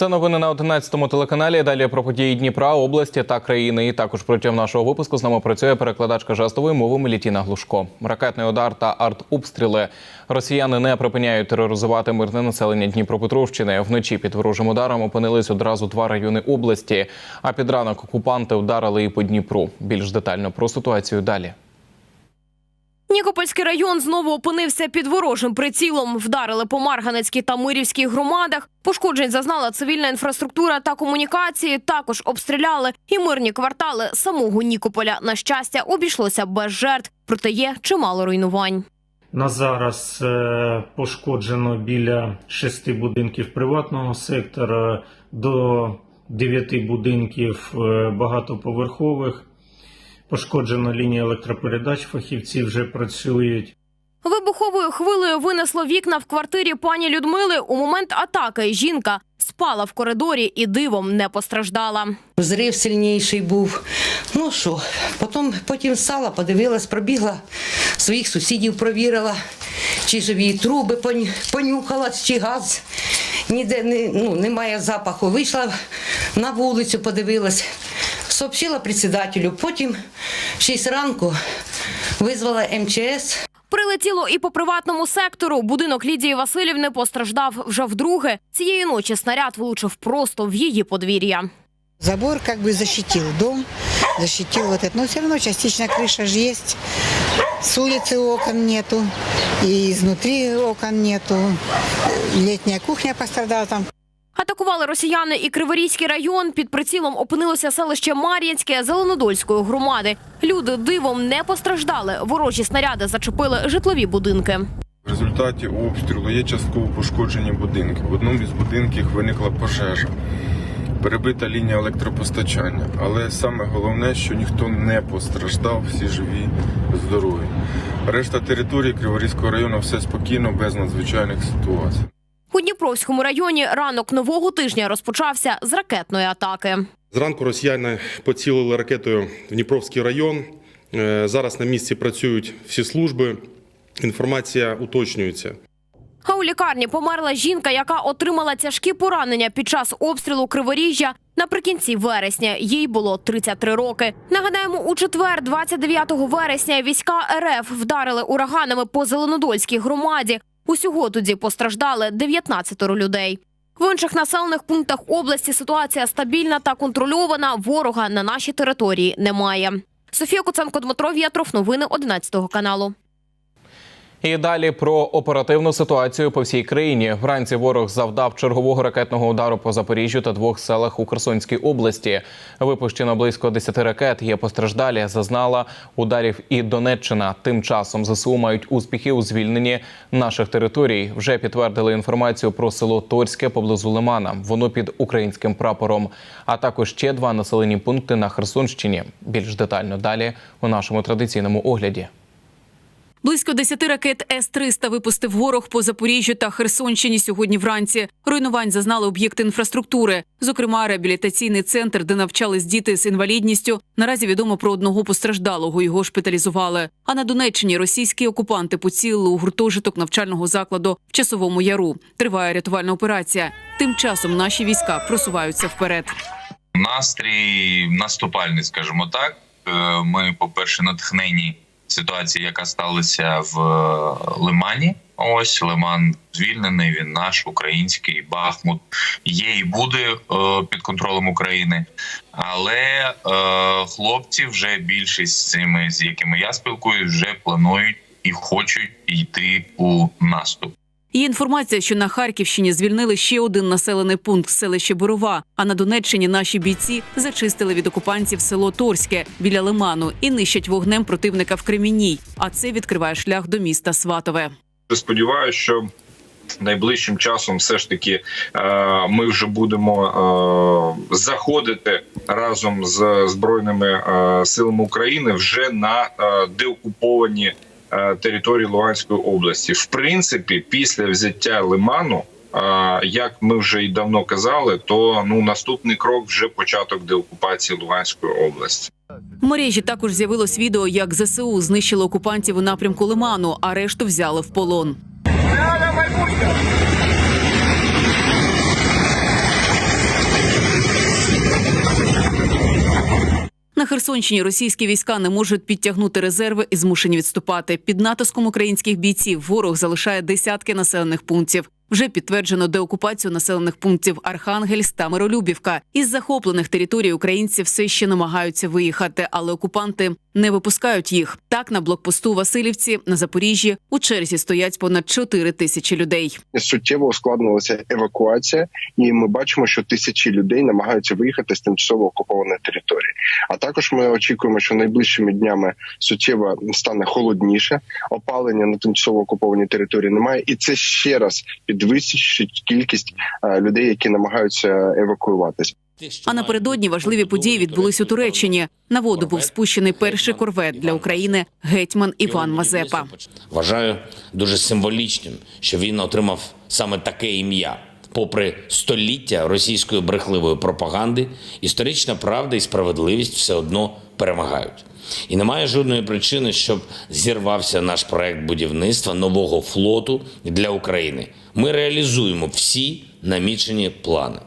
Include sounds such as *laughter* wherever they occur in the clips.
Це новини на 11-му телеканалі. Далі про події Дніпра, області та країни. І також протягом нашого випуску з нами працює перекладачка жестової мови Мелітіна Глушко. Ракетний удар та артобстріли. Росіяни не припиняють тероризувати мирне населення Дніпропетровщини. Вночі під ворожим ударом опинились одразу два райони області. А під ранок окупанти вдарили і по Дніпру. Більш детально про ситуацію далі. Нікопольський район знову опинився під ворожим прицілом. Вдарили по Марганецькій та Мирівській громадах. Пошкоджень зазнала цивільна інфраструктура та комунікації. Також обстріляли і мирні квартали самого Нікополя. На щастя, обійшлося без жертв, проте є чимало руйнувань. На зараз е, пошкоджено біля шести будинків приватного сектора, до дев'яти будинків е, багатоповерхових. Пошкоджена лінія електропередач, фахівці вже працюють. Вибуховою хвилею винесло вікна в квартирі пані Людмили. У момент атаки жінка спала в коридорі і дивом не постраждала. Зрив сильніший був. Ну що, потім, потім встала, подивилась, пробігла, своїх сусідів провірила, чи живі труби поню- понюхала, чи газ. Ніде не, ну, немає запаху. Вийшла на вулицю, подивилась, сообщила председателю. Потім в 6 ранку визвала МЧС. Прилетіло і по приватному сектору. Будинок Лідії Васильівни постраждав вже вдруге. Цієї ночі снаряд влучив просто в її подвір'я. Забор как бы защитил дом, защитил вот это. Но все равно частично крыша же есть. С улицы окон нету, и изнутри окон нету. Летняя кухня пострадала там. Атакували росіяни і Криворізький район. Під прицілом опинилося селище Мар'янське Зеленодольської громади. Люди дивом не постраждали. Ворожі снаряди зачепили житлові будинки. В результаті обстрілу є частково пошкоджені будинки. В одному із будинків виникла пожежа, перебита лінія електропостачання. Але саме головне, що ніхто не постраждав, всі живі, здорові. Решта території Криворізького району все спокійно, без надзвичайних ситуацій. У Дніпровському районі ранок нового тижня розпочався з ракетної атаки. Зранку росіяни поцілили ракетою в Дніпровський район. Е, Зараз на місці працюють всі служби. Інформація уточнюється. А у лікарні померла жінка, яка отримала тяжкі поранення під час обстрілу Криворіжжя наприкінці вересня. Їй було 33 роки. Нагадаємо, у четвер, 29 вересня, війська РФ вдарили ураганами по Зеленодольській громаді. Усього тоді постраждали 19 людей. В інших населених пунктах області ситуація стабільна та контрольована. Ворога на нашій території немає. Софія Куценко, Дмитро В'ятров. Новини 11 каналу. І далі про оперативну ситуацію по всій країні. Вранці ворог завдав чергового ракетного удару по Запоріжжю та двох селах у Херсонській області. Випущено близько 10 ракет. Є постраждалі. Зазнала ударів і Донеччина. Тим часом ЗСУ мають успіхи у звільненні наших територій. Вже підтвердили інформацію про село Торське поблизу Лимана. Воно під українським прапором. А також ще два населені пункти на Херсонщині. Більш детально далі у нашому традиційному огляді. Близько 10 ракет С-300 випустив ворог по Запоріжжю та Херсонщині сьогодні вранці. Руйнувань зазнали об'єкти інфраструктури, зокрема реабілітаційний центр, де навчались діти з інвалідністю. Наразі відомо про одного постраждалого. Його шпиталізували. А на Донеччині російські окупанти поцілили у гуртожиток навчального закладу в часовому яру. Триває рятувальна операція. Тим часом наші війська просуваються вперед. настрій наступальний, скажімо так. Е, Ми, по-перше, натхнені ситуації, яка сталася в е, Лимані. Ось Лиман звільнений. Він наш український Бахмут є і буде е, під контролем України. Але е, хлопці вже більшість з цими, з якими я спілкуюсь, вже планують і хочуть йти у наступ. Є інформація, що на Харківщині звільнили ще один населений пункт селище Борова. А на Донеччині наші бійці зачистили від окупантів село Торське біля Лиману і нищать вогнем противника в Кремінній. А це відкриває шлях до міста Сватове. Сподіваюся, що найближчим часом все ж таки е, ми вже будемо е, заходити разом з збройними е, силами України вже на деокуповані території Луганської області. В принципі, після взяття Лиману. е, Як ми вже й давно казали, то ну наступний крок вже початок деокупації Луганської області. В мережі також з'явилось відео, як ЗСУ знищили окупантів у напрямку Лиману, а решту взяли в полон. На Херсонщині російські війська не можуть підтягнути резерви і змушені відступати. Під натиском українських бійців ворог залишає десятки населених пунктів. Вже підтверджено деокупацію населених пунктів Архангельськ та Миролюбівка. Із захоплених територій українці все ще намагаються виїхати, але окупанти не випускають їх. Так на блокпосту Васильівці на Запоріжжі у черзі стоять понад 4 тисячі людей. суттєво ускладнилася евакуація, і ми бачимо, що тисячі людей намагаються виїхати з тимчасово окупованої території. А також ми очікуємо, що найближчими днями суттєво стане холодніше. Опалення на тимчасово окупованій території немає, і це ще раз підвищить кількість е, людей, які намагаються евакуюватися. А напередодні важливі події відбулись у Туреччині. На воду був спущений перший корвет для України гетьман Іван Мазепа. Вважаю дуже символічним, що він отримав саме таке ім'я. Попри століття російської брехливої пропаганди, історична правда і справедливість все одно перемагають. І немає жодної причини, щоб зірвався наш проект будівництва нового флоту для України. Ми реалізуємо всі намічені плани.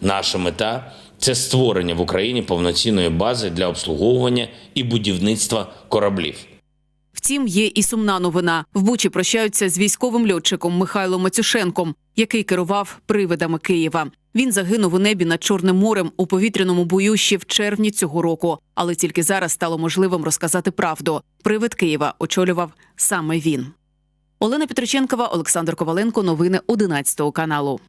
Наша мета це створення в Україні повноцінної бази для обслуговування і будівництва кораблів. Втім, є і сумна новина. В Бучі прощаються з військовим льотчиком Михайлом Мацюшенком, який керував привидами Києва. Він загинув у небі над Чорним морем у повітряному бою ще в червні цього року. Але тільки зараз стало можливим розказати правду. Привид Києва очолював саме він. Олена Петриченкова, Олександр Коваленко. Новини 11 каналу.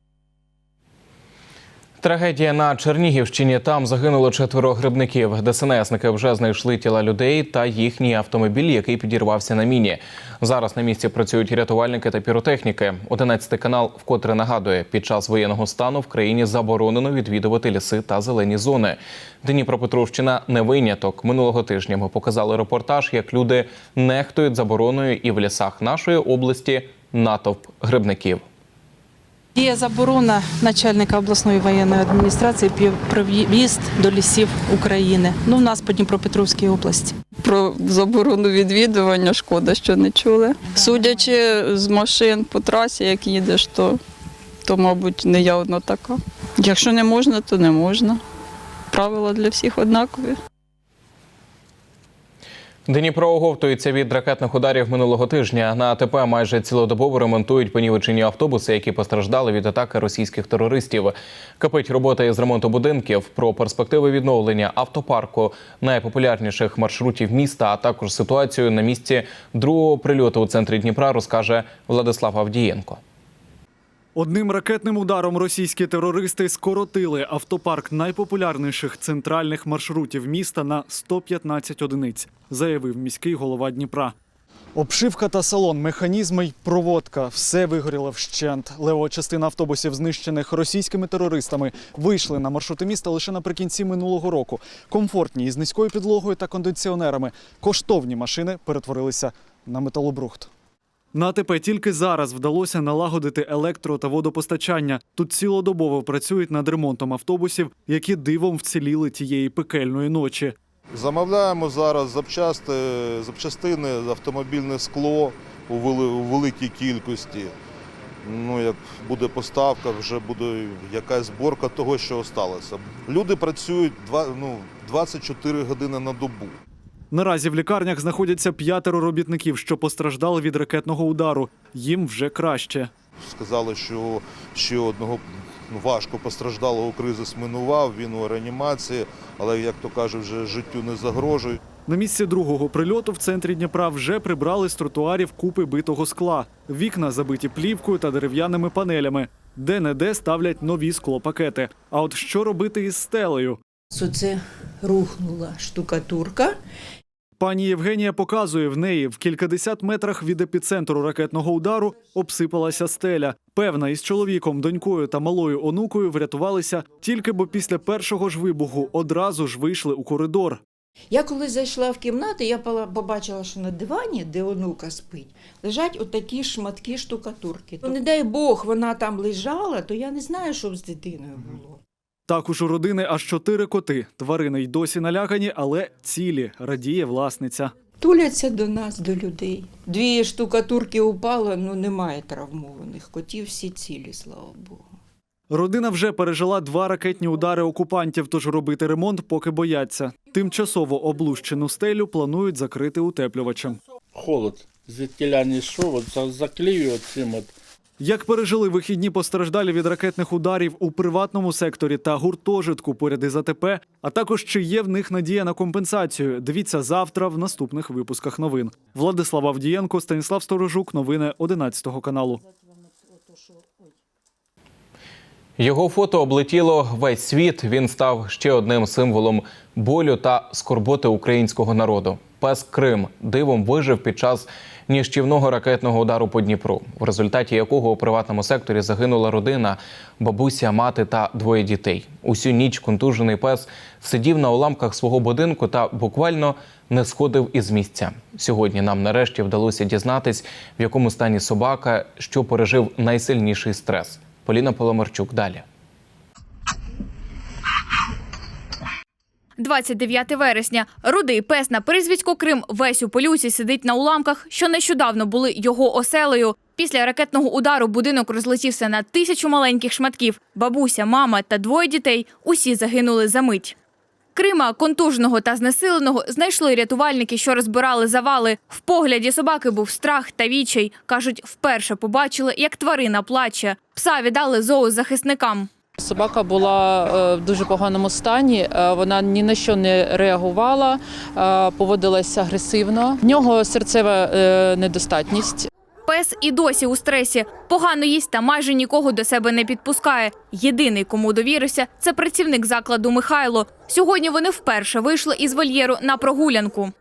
Трагедія на Чернігівщині. Там загинуло четверо грибників. ДСНСники вже знайшли тіла людей та їхній автомобіль, який підірвався на міні. Зараз на місці працюють рятувальники та піротехніки. 11 канал вкотре нагадує, під час воєнного стану в країні заборонено відвідувати ліси та зелені зони. Дніпропетровщина не виняток. Минулого тижня ми показали репортаж, як люди нехтують забороною і в лісах нашої області натовп грибників. Є заборона начальника обласної воєнної адміністрації про в'їзд до лісів України. Ну, в нас по Дніпропетровській області. Про заборону відвідування шкода, що не чули. Судячи з машин по трасі, як їдеш, то, то мабуть, не я одна така. Якщо не можна, то не можна. Правила для всіх однакові. Дніпро оговтується від ракетних ударів минулого тижня. На АТП майже цілодобово ремонтують понівечені автобуси, які постраждали від атаки російських терористів. Кипить робота із ремонту будинків про перспективи відновлення автопарку найпопулярніших маршрутів міста, а також ситуацію на місці другого прильоту у центрі Дніпра, розкаже Владислав Авдієнко. Одним ракетним ударом російські терористи скоротили автопарк найпопулярніших центральних маршрутів міста на 115 одиниць, заявив міський голова Дніпра. Обшивка та салон, механізми й проводка все вигоріло вщент. Лева частина автобусів, знищених російськими терористами, вийшли на маршрути міста лише наприкінці минулого року. Комфортні із низькою підлогою та кондиціонерами. Коштовні машини перетворилися на металобрухт. На тільки зараз вдалося налагодити електро та водопостачання. Тут цілодобово працюють над ремонтом автобусів, які дивом вціліли тієї пекельної ночі. Замовляємо зараз запчасти, запчастини, автомобільне скло у, великій кількості. Ну, як буде поставка, вже буде якась зборка того, що залишилося. Люди працюють ну, 24 години на добу. Наразі в лікарнях знаходяться п'ятеро робітників, що постраждали від ракетного удару. Їм вже краще. Сказали, що ще одного ну, важко постраждалого кризис минував, він у реанімації, але, як то кажуть, вже життю не загрожує. На місці другого прильоту в центрі Дніпра вже прибрали з тротуарів купи битого скла. Вікна забиті плівкою та дерев'яними панелями. Де-не-де ставлять нові склопакети. А от що робити із стелею? Це рухнула штукатурка. Пані Євгенія показує в неї в кількадесят метрах від епіцентру ракетного удару обсипалася стеля. Певна, із чоловіком, донькою та малою онукою врятувалися тільки бо після першого ж вибуху одразу ж вийшли у коридор. Я коли зайшла в кімнату, я побачила, що на дивані, де онука спить, лежать отакі шматки штукатурки. Ну, не дай Бог, вона там лежала, то я не знаю, що з дитиною було. Також у родини аж чотири коти. Тварини й досі налякані, але цілі, радіє власниця. Туляться до нас, до людей. Дві штукатурки упало, ну немає травмованих. Котів всі цілі, слава Богу. Родина вже пережила два ракетні удари окупантів, тож робити ремонт поки бояться. Тимчасово облущену стелю планують закрити утеплювачем. Холод звідтіля не йшов, заклею цим от. Як пережили вихідні постраждалі від ракетних ударів у приватному секторі та гуртожитку поряд із АТП, а також чи є в них надія на компенсацію? Дивіться завтра в наступних випусках новин. Владислав Авдієнко, Станіслав Сторожук, новини 11 каналу. Його фото облетіло весь світ. Він став ще одним символом болю та скорботи українського народу. Пес Крим дивом вижив під час ніщівного ракетного удару по Дніпру, в результаті якого у приватному секторі загинула родина, бабуся, мати та двоє дітей. Усю ніч контужений пес сидів на уламках свого будинку та буквально не сходив із місця. Сьогодні нам нарешті вдалося дізнатись, в якому стані собака, що пережив найсильніший стрес. Поліна Поломарчук далі. 29 вересня. Рудий пес на прізвисько Крим весь у полюсі сидить на уламках, що нещодавно були його оселею. Після ракетного удару будинок розлетівся на тисячу маленьких шматків. Бабуся, мама та двоє дітей усі загинули за мить. Крима, контуженого та знесиленого, знайшли рятувальники, що розбирали завали. В погляді собаки був страх та відчай. Кажуть, вперше побачили, як тварина плаче. Пса віддали зоозахисникам. Собака була е, в дуже поганому стані. е, Вона ні на що не реагувала, е, поводилася агресивно. В нього серцева недостатність. Пес і досі у стресі. Погано їсть та майже нікого до себе не підпускає. Єдиний, кому довірився, це працівник закладу Михайло. Сьогодні вони вперше вийшли із вольєру на прогулянку.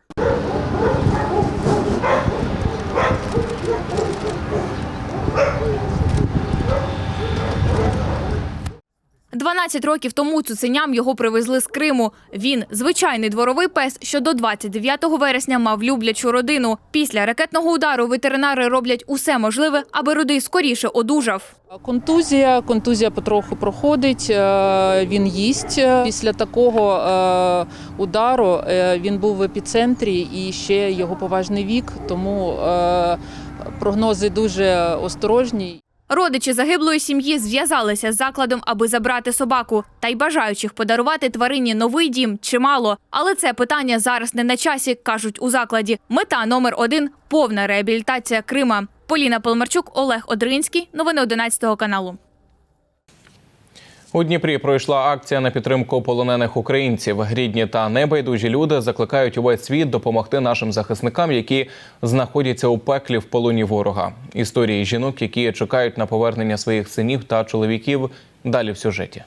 Дванадцять років тому цуценям його привезли з Криму. Він звичайний дворовий пес, що до 29 вересня мав люблячу родину. Після ракетного удару ветеринари роблять усе можливе, аби рудий скоріше одужав. Контузія, контузія потроху проходить. е, Він їсть. Після такого е, удару е, він був в епіцентрі і ще його поважний вік, тому прогнози дуже осторожні. Родичі загиблої сім'ї зв'язалися з закладом, аби забрати собаку. Та й бажаючих подарувати тварині новий дім чимало. Але це питання зараз не на часі, кажуть у закладі. Мета номер один повна реабілітація Крима. Поліна Полмарчук, Олег Одринський. Новини 11 каналу. У Дніпрі пройшла акція на підтримку полонених українців. Рідні та небайдужі люди закликають увесь світ допомогти нашим захисникам, які знаходяться у пеклі в полоні ворога. Історії жінок, які чекають на повернення своїх синів та чоловіків. Далі в сюжеті.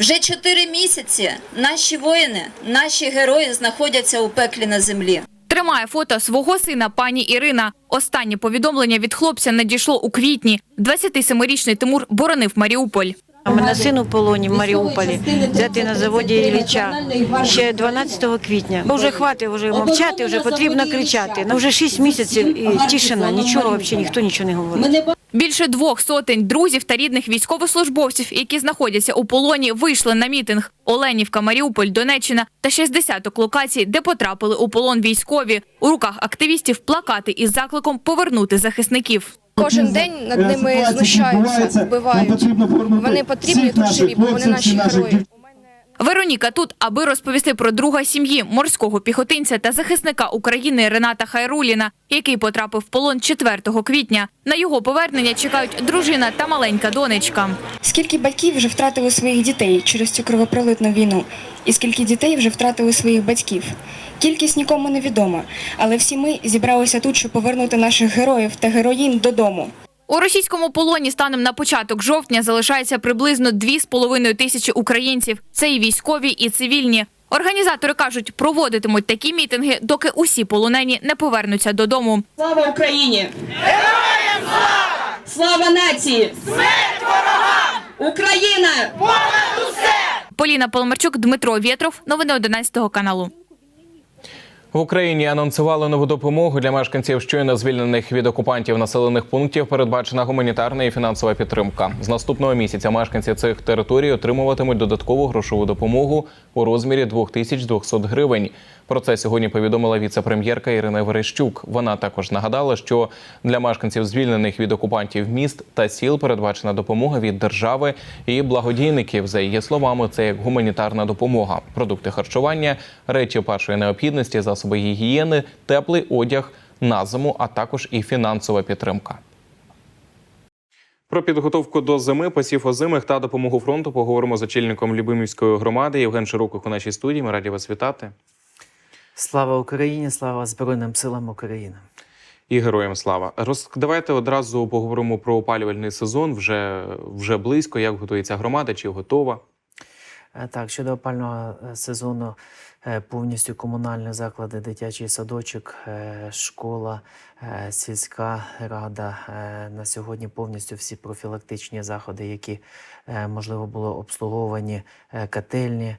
Вже чотири місяці наші воїни, наші герої знаходяться у пеклі на землі. Тримає фото свого сина пані Ірина. Останнє повідомлення від хлопця надійшло у квітні. 27-річний Тимур боронив Маріуполь. У мене син у полоні в Маріуполі, взяти на заводі Ілліча ще 12 квітня. Бо вже хватить вже мовчати, вже потрібно кричати. Ну вже 6 місяців і тишина, нічого взагалі ніхто нічого не говорить. Більше двох сотень друзів та рідних військовослужбовців, які знаходяться у полоні, вийшли на мітинг. Оленівка, Маріуполь, Донеччина та 60 локацій, де потрапили у полон військові. У руках активістів плакати із закликом повернути захисників. Кожен день над ними знущаються, вбивають. Вони потрібні тут живі, бо вони наші герої. Вероніка тут, аби розповісти про друга сім'ї морського піхотинця та захисника України Рената Хайруліна, який потрапив в полон 4 квітня. На його повернення чекають дружина та маленька донечка. Скільки батьків вже втратили своїх дітей через цю кровопролитну війну, і скільки дітей вже втратили своїх батьків. Кількість нікому не відома, але всі ми зібралися тут, щоб повернути наших героїв та героїнь додому. У російському полоні станом на початок жовтня залишається приблизно 2,5 тисячі українців. Це і військові, і цивільні. Організатори кажуть, проводитимуть такі мітинги, доки усі полонені не повернуться додому. Слава Україні! Героям слава! Слава нації! Смерть ворогам! Україна! Поліна Поломарчук, Дмитро Вєтров. Новини 11 каналу. В Україні анонсували нову допомогу для мешканців щойно звільнених від окупантів населених пунктів. Передбачена гуманітарна і фінансова підтримка. З наступного місяця мешканці цих територій отримуватимуть додаткову грошову допомогу у розмірі 2200 гривень. Про це сьогодні повідомила віце-прем'єрка Ірина Верещук. Вона також нагадала, що для мешканців звільнених від окупантів міст та сіл передбачена допомога від держави і благодійників. За її словами, це як гуманітарна допомога, продукти харчування, речі першої необхідності, засоби гігієни, теплий одяг на зиму, а також і фінансова підтримка. Про підготовку до зими, пасів озимих та допомогу фронту поговоримо з очільником Любимівської громади Євген Широких у нашій студії. Ми раді вас вітати. Слава Україні, слава Збройним силам України. І героям слава. Роз... Давайте одразу поговоримо про опалювальний сезон. Вже, вже близько. Як готується громада, чи готова? Е, Так, щодо опального е, сезону, е, повністю комунальні заклади, дитячий садочок, школа, сільська рада на сьогодні повністю всі профілактичні заходи, які можливо було обслуговані, котельні,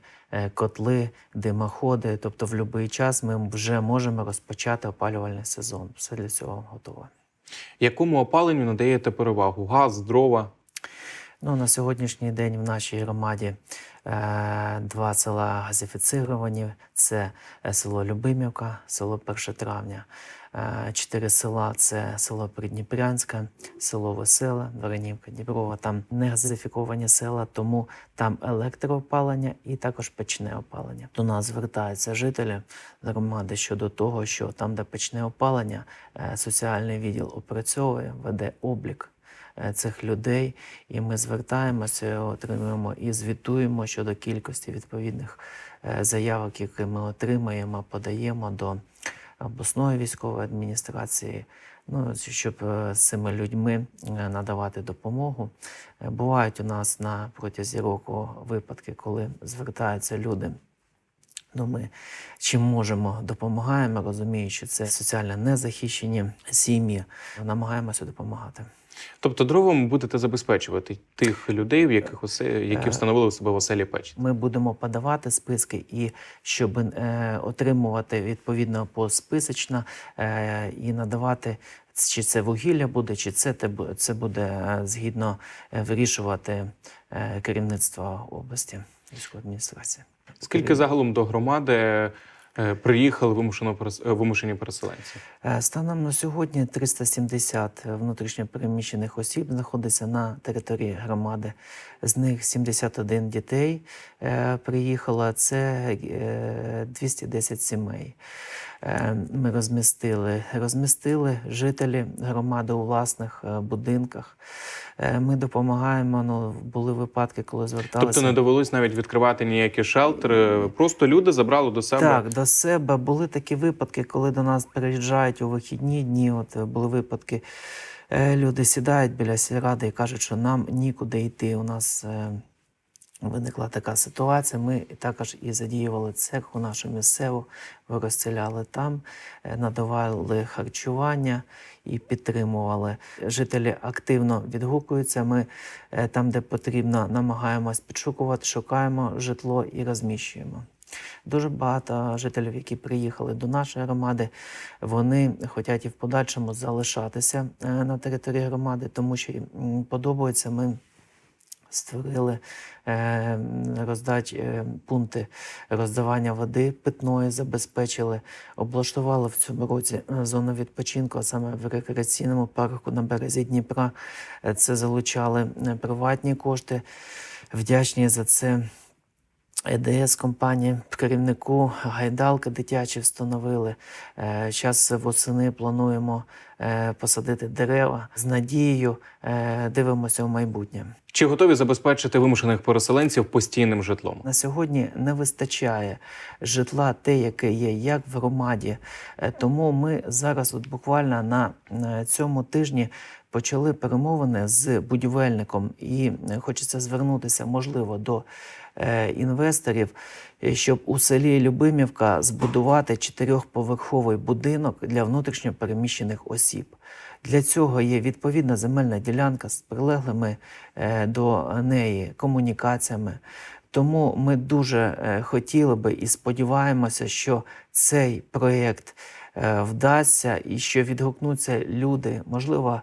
котли, димоходи. Тобто, в будь-який час ми вже можемо розпочати опалювальний сезон. Все для цього готове. Якому опаленню надаєте перевагу? Газ, дрова? Ну, на сьогоднішній день в нашій громаді е, два села газифіцировані. Це е, село Любимівка, село 1 травня. Е, чотири села це село Придніпрянське, село Веселе, Воронівка, Діброва. Там не газифіковані села, тому там електроопалення і також печне опалення. До нас звертаються жителі громади щодо того, що там, де печне опалення, е, соціальний відділ опрацьовує, веде облік е, цих людей, і ми звертаємося, отримуємо і звітуємо щодо кількості відповідних е, заявок, які ми отримаємо, подаємо до обласної військової адміністрації. Ну, щоб е, з цими людьми е, надавати допомогу. Е, Бувають у нас на протязі року випадки, коли звертаються люди. Ну, ми чим можемо допомагаємо, розуміючи, це соціально незахищені сім'ї. Намагаємося допомагати. Тобто дровами будете забезпечувати тих людей, в яких осе... які Е, встановили у себе в оселі печ. Ми будемо подавати списки, і щоб е, отримувати відповідно посписочно е, і надавати, чи це вугілля буде, чи це, це буде е, згідно е, вирішувати керівництво області військової адміністрації. Скільки загалом до громади приїхали вимушено е, вимушені переселенці? Е, Станом на сьогодні 370 внутрішньопереміщених осіб знаходиться на території громади. З них 71 дітей е, приїхало. Це е, 210 сімей. Е, Ми розмістили, розмістили жителі громади у власних е, будинках. Е, Ми допомагаємо. Ну були випадки, коли зверталися. Тобто не довелось навіть відкривати ніякі шелтери. Просто люди забрали до себе. Так, до себе були такі випадки, коли до нас приїжджають у вихідні дні. От е, були випадки, е, люди сідають біля сільради і кажуть, що нам нікуди йти. У нас виникла така ситуація. Ми також і задіювали церкву нашу місцеву, розціляли там, е, надавали харчування і підтримували. Жителі активно відгукуються. Ми е, там, де потрібно, намагаємось підшукувати, шукаємо житло і розміщуємо. Дуже багато жителів, які приїхали до нашої громади, вони хочуть і в подальшому залишатися е, на території громади, тому що їм подобається. Ми створили е, роздач, е, пункти роздавання води питної, забезпечили, облаштували в цьому році е, зону відпочинку, а саме в рекреаційному парку на березі Дніпра. Це залучали приватні кошти. Вдячні за це. ЕДС компанії керівнику гайдалки дитячі встановили. Зараз восени плануємо е, посадити дерева з надією. е, Дивимося в майбутнє. Чи готові забезпечити вимушених переселенців постійним житлом? На сьогодні не вистачає житла, те, яке є, як в громаді. Е, Тому ми зараз, от буквально на е, цьому тижні, почали перемовини з будівельником, і е, хочеться звернутися, можливо, до е, інвесторів, е, щоб у селі Любимівка збудувати чотирьохповерховий будинок для внутрішньо переміщених осіб. Для цього є відповідна земельна ділянка з прилеглими до неї комунікаціями. Тому ми дуже хотіли би і сподіваємося, що цей проєкт вдасться і що відгукнуться люди, можливо,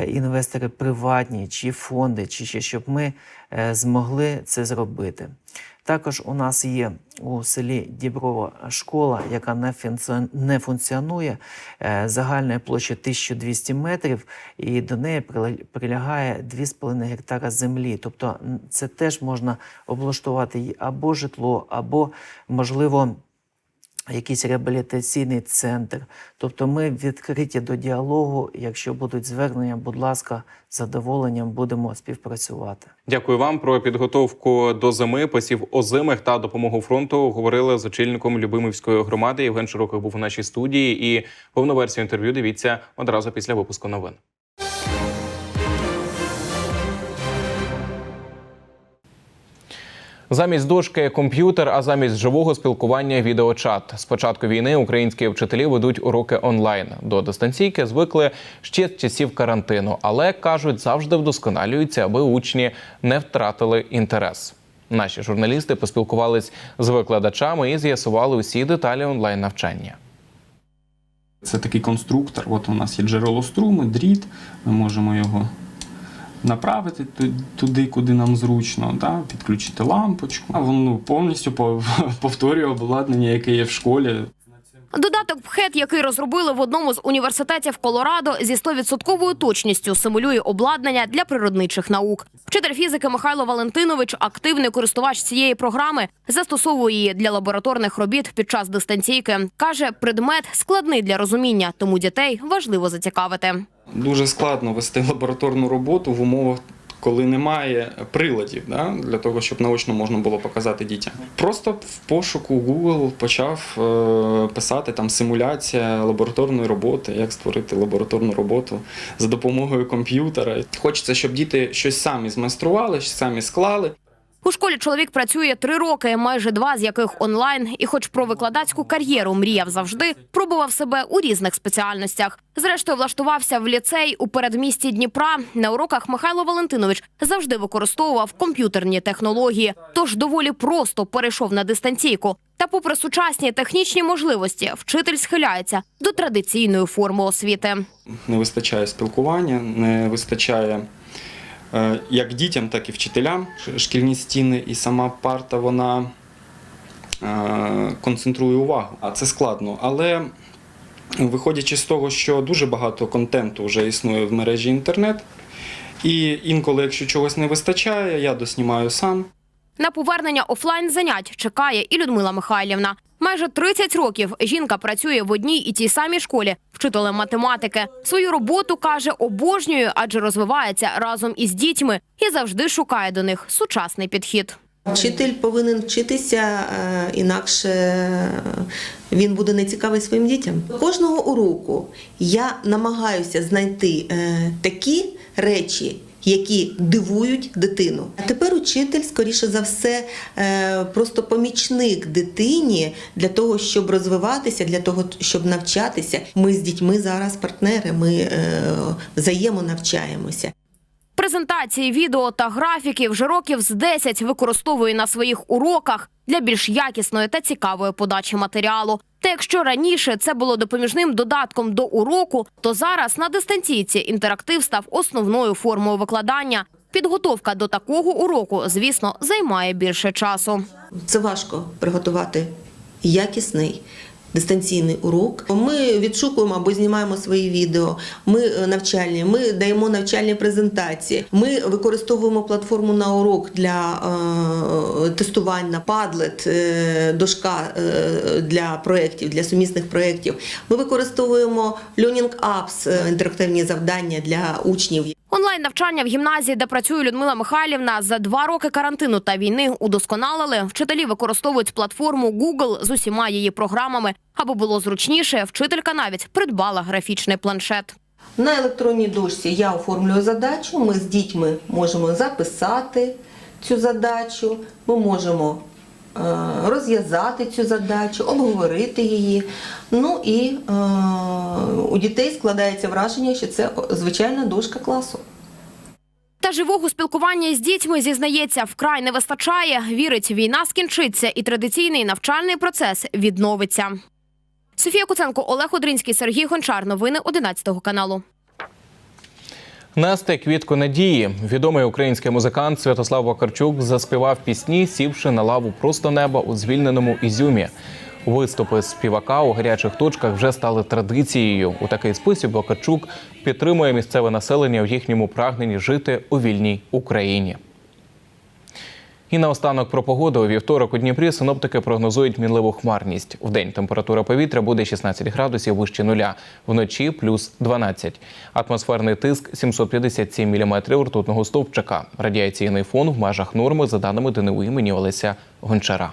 інвестори приватні чи фонди, чи ще щоб ми е, змогли це зробити. Також у нас є у селі Діброва школа, яка не функціон- не функціонує е, загальною 1200 метрів, і до неї прилягає 2,5 гектара землі. Тобто це теж можна облаштувати або житло, або можливо. Якийсь реабілітаційний центр. Тобто ми відкриті до діалогу. Якщо будуть звернення, будь ласка, з задоволенням будемо співпрацювати. Дякую вам про підготовку до зими, посів озимих та допомогу фронту. Говорили з очільником Любимівської громади. Євген Широких був у нашій студії. І повну версію інтерв'ю дивіться одразу після випуску новин. Замість дошки комп'ютер, а замість живого спілкування відеочат. З початку війни українські вчителі ведуть уроки онлайн. До дистанційки звикли ще з часів карантину, але кажуть, завжди вдосконалюються, аби учні не втратили інтерес. Наші журналісти поспілкувались з викладачами і з'ясували усі деталі онлайн навчання. Це такий конструктор. От у нас є джерело струму, дріт. Ми можемо його направити туди, куди нам зручно, да? підключити лампочку. А воно повністю пов- *laughs* повторює обладнання, яке є в школі. Додаток ПХЕТ, який розробили в одному з університетів Колорадо, зі 100% точністю симулює обладнання для природничих наук. Вчитель фізики Михайло Валентинович, активний користувач цієї програми, застосовує її для лабораторних робіт під час дистанційки. каже, предмет складний для розуміння, тому дітей важливо зацікавити. Дуже складно вести лабораторну роботу в умовах. Коли немає приладів да, для того, щоб наочно можна було показати дітям. Просто в пошуку Google почав е, писати там симуляція лабораторної роботи, як створити лабораторну роботу за допомогою комп'ютера. Хочеться, щоб діти щось самі змайстрували, самі склали. У школі чоловік працює три роки, майже два з яких онлайн. І, хоч про викладацьку кар'єру мріяв завжди, пробував себе у різних спеціальностях. Зрештою, влаштувався в ліцей у передмісті Дніпра. На уроках Михайло Валентинович завжди використовував комп'ютерні технології, тож доволі просто перейшов на дистанційку. Та, попри сучасні технічні можливості, вчитель схиляється до традиційної форми освіти. Не вистачає спілкування, не вистачає як дітям, так і вчителям. Шкільні стіни і сама парта вона е, концентрує увагу. А це складно. Але виходячи з того, що дуже багато контенту вже існує в мережі інтернет, і інколи, якщо чогось не вистачає, я доснімаю сам. На повернення офлайн занять чекає і Людмила Михайлівна. Майже 30 років жінка працює в одній і тій самій школі вчителем математики. Свою роботу каже, обожнює, адже розвивається разом із дітьми і завжди шукає до них сучасний підхід. Вчитель повинен вчитися, е, інакше е, він буде нецікавий своїм дітям. Кожного уроку я намагаюся знайти е, такі речі. Які дивують дитину. А тепер учитель, скоріше за все, е, просто помічник дитині для того, щоб розвиватися, для того, щоб навчатися. Ми з дітьми зараз партнери, ми е, взаємонавчаємося. Презентації, відео та графіки вже років з 10 використовує на своїх уроках для більш якісної та цікавої подачі матеріалу. Та якщо раніше це було допоміжним додатком до уроку, то зараз на дистанційці інтерактив став основною формою викладання. Підготовка до такого уроку, звісно, займає більше часу. Це важко приготувати якісний дистанційний урок. Ми відшукуємо або знімаємо свої відео. Ми е, навчальні, ми даємо навчальні презентації. Ми використовуємо платформу на урок для е, тестування е, дошка е, для проєктів, для сумісних проєктів. Ми використовуємо Learning Apps, інтерактивні завдання для учнів. Онлайн навчання в гімназії, де працює Людмила Михайлівна, за два роки карантину та війни удосконалили. Вчителі використовують платформу Google з усіма її програмами. Аби було зручніше, вчителька навіть придбала графічний планшет. На електронній дошці я оформлюю задачу. Ми з дітьми можемо записати цю задачу, ми можемо розв'язати цю задачу, обговорити її. Ну і е, у дітей складається враження, що це звичайна дошка класу. Та живого спілкування з дітьми зізнається, вкрай не вистачає. Вірить, війна скінчиться і традиційний навчальний процес відновиться. Софія Куценко, Олег Одринський, Сергій Гончар. Новини 11 каналу. Нести квітку надії. Відомий український музикант Святослав Вакарчук заспівав пісні, сівши на лаву просто неба у звільненому Ізюмі. Виступи співака у гарячих точках вже стали традицією. У такий спосіб Вакарчук підтримує місцеве населення в їхньому прагненні жити у вільній Україні. І наостанок про погоду. У вівторок у Дніпрі синоптики прогнозують мінливу хмарність. Вдень температура повітря буде 16 градусів вище нуля, вночі плюс 12. Атмосферний тиск 757 міліметрів ртутного стовпчика. Радіаційний фон в межах норми, за даними ДНУ імені Олеся Гончара.